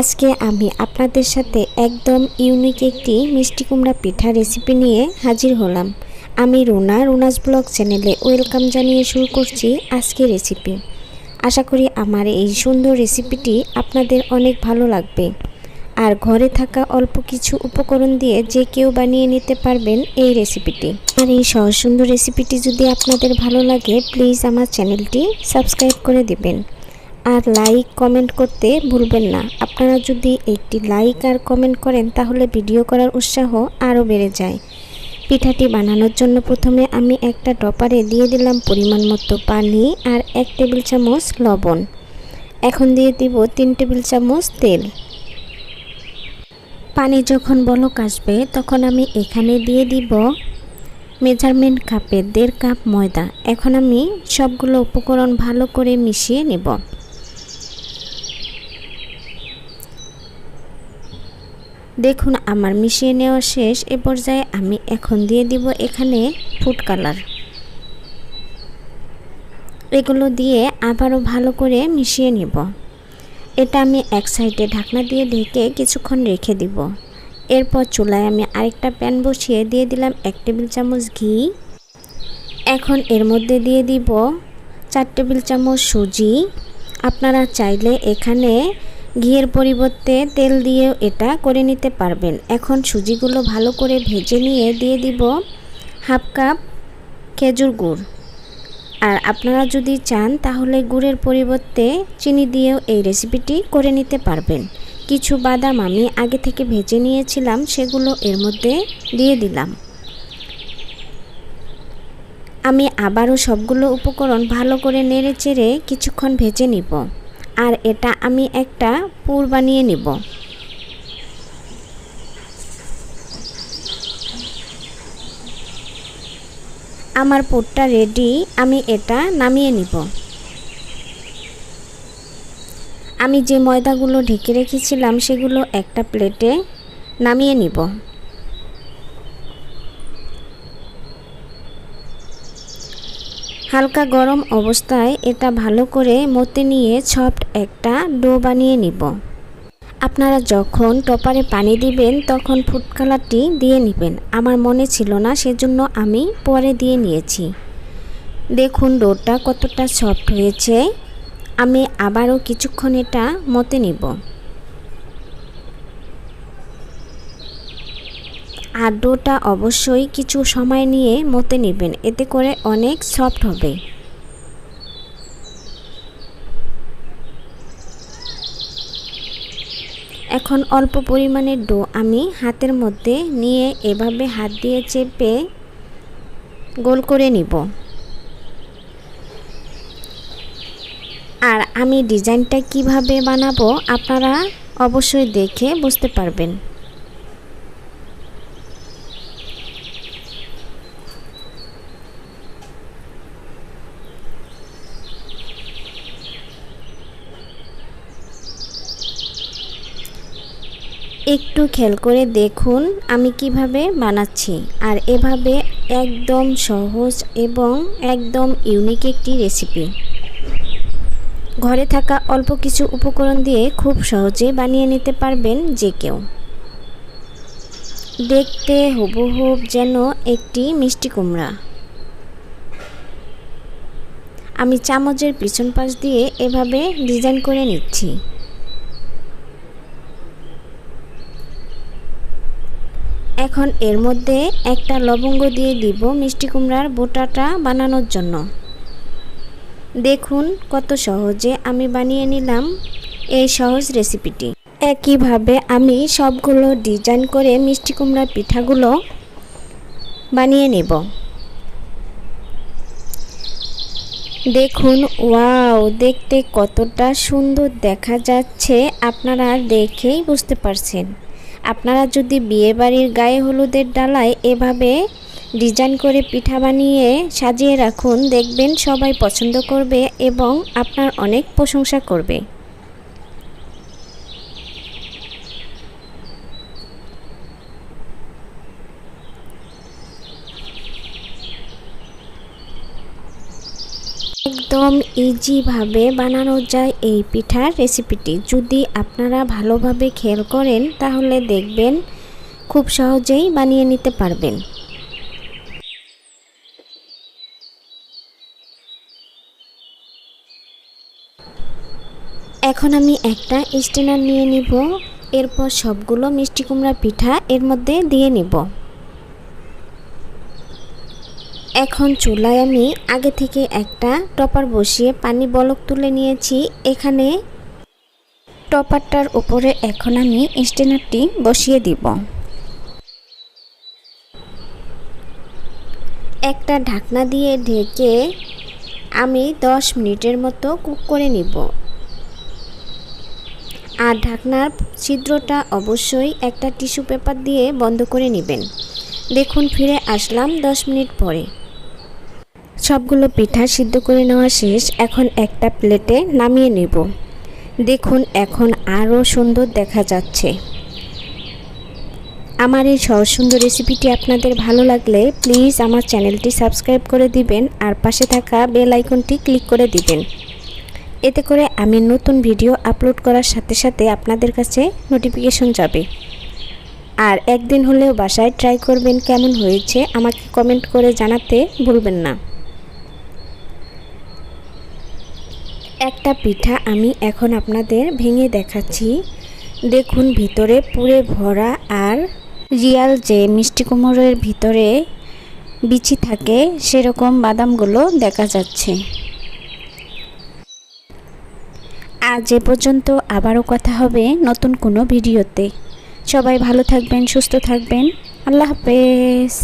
আজকে আমি আপনাদের সাথে একদম ইউনিক একটি মিষ্টি কুমড়া পিঠা রেসিপি নিয়ে হাজির হলাম। আমি রুনা, রুনাস ব্লগ চ্যানেলে ওয়েলকাম জানিয়ে শুরু করছি আজকে রেসিপি আশা করি আমার এই সুন্দর রেসিপিটি আপনাদের অনেক ভালো লাগবে। আর ঘরে থাকা অল্প কিছু উপকরণ দিয়ে যে কেউ বানিয়ে নিতে পারবেন এই রেসিপিটি আর এই সহজ সুন্দর রেসিপিটি যদি আপনাদের ভালো লাগে প্লিজ আমার চ্যানেলটি সাবস্ক্রাইব করে দিবেন। আর লাইক কমেন্ট করতে ভুলবেন না। আপনারা যদি একটি লাইক আর কমেন্ট করেন, তাহলে ভিডিও করার উৎসাহ আরও বেড়ে যায়। পিঠাটি বানানোর জন্য প্রথমে আমি একটা টপারে দিয়ে দিলাম পরিমাণ মতো পানি আর এক টেবিল চামচ লবণ। এখন দিয়ে দিব তিন টেবিল চামচ তেল। পানি যখন বলক আসবে, তখন আমি এখানে দিয়ে দিব মেজারমেন্ট কাপে দেড় কাপ ময়দা। এখন আমি সবগুলো উপকরণ ভালো করে মিশিয়ে নেব। দেখুন, আমার মিশিয়ে নেওয়া শেষ। এ পর্যায়ে আমি এখন দিয়ে দিব এখানে ফুড কালার এগুলো দিয়ে আবারও ভালো করে মিশিয়ে নিব। এটা আমি এক সাইডে ঢাকনা দিয়ে ঢেকে কিছুক্ষণ রেখে দিব। এরপর চুলায় আমি আরেকটা প্যান বসিয়ে দিয়ে দিলাম এক টেবিল চামচ ঘি। এখন এর মধ্যে দিয়ে দিব চার টেবিল চামচ সুজি। আপনারা চাইলে এখানে ঘিয়ের পরিবর্তে তেল দিয়েও এটা করে নিতে পারবেন। এখন সুজিগুলো ভালো করে ভেজে নিয়ে দিয়ে দিব হাফ কাপ খেজুর গুড়। আর আপনারা যদি চান, তাহলে গুড়ের পরিবর্তে চিনি দিয়েও এই রেসিপিটি করে নিতে পারবেন। কিছু বাদাম আমি আগে থেকে ভেজে নিয়েছিলাম, সেগুলো এর মধ্যে দিয়ে দিলাম। আমি আবারও সবগুলো উপকরণ ভালো করে নেড়ে চেড়ে কিছুক্ষণ ভেজে নিব। আর এটা আমি একটা পুর বানিয়ে নিব। আমার পুরটা রেডি আমি এটা নামিয়ে নিব। আমি যে ময়দাগুলো ঢেকে রেখেছিলাম, সেগুলো একটা প্লেটে নামিয়ে নিব। হালকা গরম অবস্থায় এটা ভালো করে মতে নিয়ে সফট একটা ডো বানিয়ে নিব। আপনারা যখন টপারে পানি দিবেন, তখন ফুড কালারটি দিয়ে নেবেন। আমার মনে ছিল না, সেজন্য আমি পরে দিয়ে নিয়েছি। দেখুন ডোটা কতটা সফট হয়েছে। আমি আবারও কিছুক্ষণ এটা মতে নিব। আর ডোটা অবশ্যই কিছু সময় নিয়ে মতে নেবেন। এতে করে অনেক সফট হবে। এখন অল্প পরিমাণের ডো আমি হাতের মধ্যে নিয়ে এভাবে হাত দিয়ে চেপে গোল করে নিব। আর আমি ডিজাইনটা কীভাবে বানাবো আপনারা অবশ্যই দেখে বুঝতে পারবেন। একটু খেয়াল করে দেখুন আমি কীভাবে বানাচ্ছি। আর এভাবে একদম সহজ এবং একদম ইউনিক একটি রেসিপি ঘরে থাকা অল্প কিছু উপকরণ দিয়ে খুব সহজে বানিয়ে নিতে পারবেন যে কেউ। দেখতে হুবহুব যেন একটি মিষ্টি কুমড়া। আমি চামচের পিছন পাশ দিয়ে এভাবে ডিজাইন করে নিচ্ছি। এখন এর মধ্যে একটা লবঙ্গ দিয়ে দিব মিষ্টি কুমড়ার বোটাটা বানানোর জন্য। দেখুন কত সহজে আমি বানিয়ে নিলাম এই সহজ রেসিপিটি। একইভাবে আমি সবগুলো ডিজাইন করে মিষ্টি কুমড়ার পিঠাগুলো বানিয়ে নেব। দেখুন, ওয়াও, দেখতে কতটা সুন্দর দেখা যাচ্ছে। আপনারা দেখেই বুঝতে পারছেন। আপনারা যদি বিয়েবাড়ির গায়ে হলুদের ডালায় এভাবে ডিজাইন করে পিঠা বানিয়ে সাজিয়ে রাখুন, দেখবেন সবাই পছন্দ করবে এবং আপনার অনেক প্রশংসা করবে। একদম ইজিভাবে বানানো যায় এই পিঠার রেসিপিটি যদি আপনারা ভালোভাবে খেয়াল করেন, তাহলে দেখবেন খুব সহজেই বানিয়ে নিতে পারবেন। এখন আমি একটা স্টেনার নিয়ে নিব। এরপর সবগুলো মিষ্টি কুমড়া পিঠা এর মধ্যে দিয়ে নিব। এখন চুলায় আমি আগে থেকে একটা টপার বসিয়ে পানি বলক তুলে নিয়েছি। এখানে টপারটার উপরে এখন আমি স্টেনারটি বসিয়ে দিব। একটা ঢাকনা দিয়ে ঢেকে আমি দশ মিনিটের মতো কুক করে নিব। আর ঢাকনার ছিদ্রটা অবশ্যই একটা টিস্যু পেপার দিয়ে বন্ধ করে নেবেন। দেখুন, ফিরে আসলাম দশ মিনিট পরে। সবগুলো পিঠা সিদ্ধ করে নেওয়া শেষ, এখন একটা প্লেটে নামিয়ে নেব। দেখুন, এখন আরও সুন্দর দেখা যাচ্ছে। আমার এই সহজ সুন্দর রেসিপিটি আপনাদের ভালো লাগলে প্লিজ আমার চ্যানেলটি সাবস্ক্রাইব করে দিবেন আর পাশে থাকা বেল আইকনটি ক্লিক করে দিবেন। এতে করে আমি নতুন ভিডিও আপলোড করার সাথে সাথে আপনাদের কাছে নোটিফিকেশন যাবে। আর একদিন হলেও বাসায় ট্রাই করবেন কেমন হয়েছে, আমাকে কমেন্ট করে জানাতে ভুলবেন না। একটা পিঠা আমি এখন আপনাদের ভেঙে দেখাচ্ছি। দেখুন ভিতরে পুরে ভরা আর রিয়াল যে মিষ্টি কুমড়োর ভিতরে বিচি থাকে, সেরকম বাদামগুলো দেখা যাচ্ছে। আজ এ পর্যন্ত আবারও কথা হবে নতুন কোনো ভিডিওতে। সবাই ভালো থাকবেন, সুস্থ থাকবেন। আল্লাহ হাফেজ।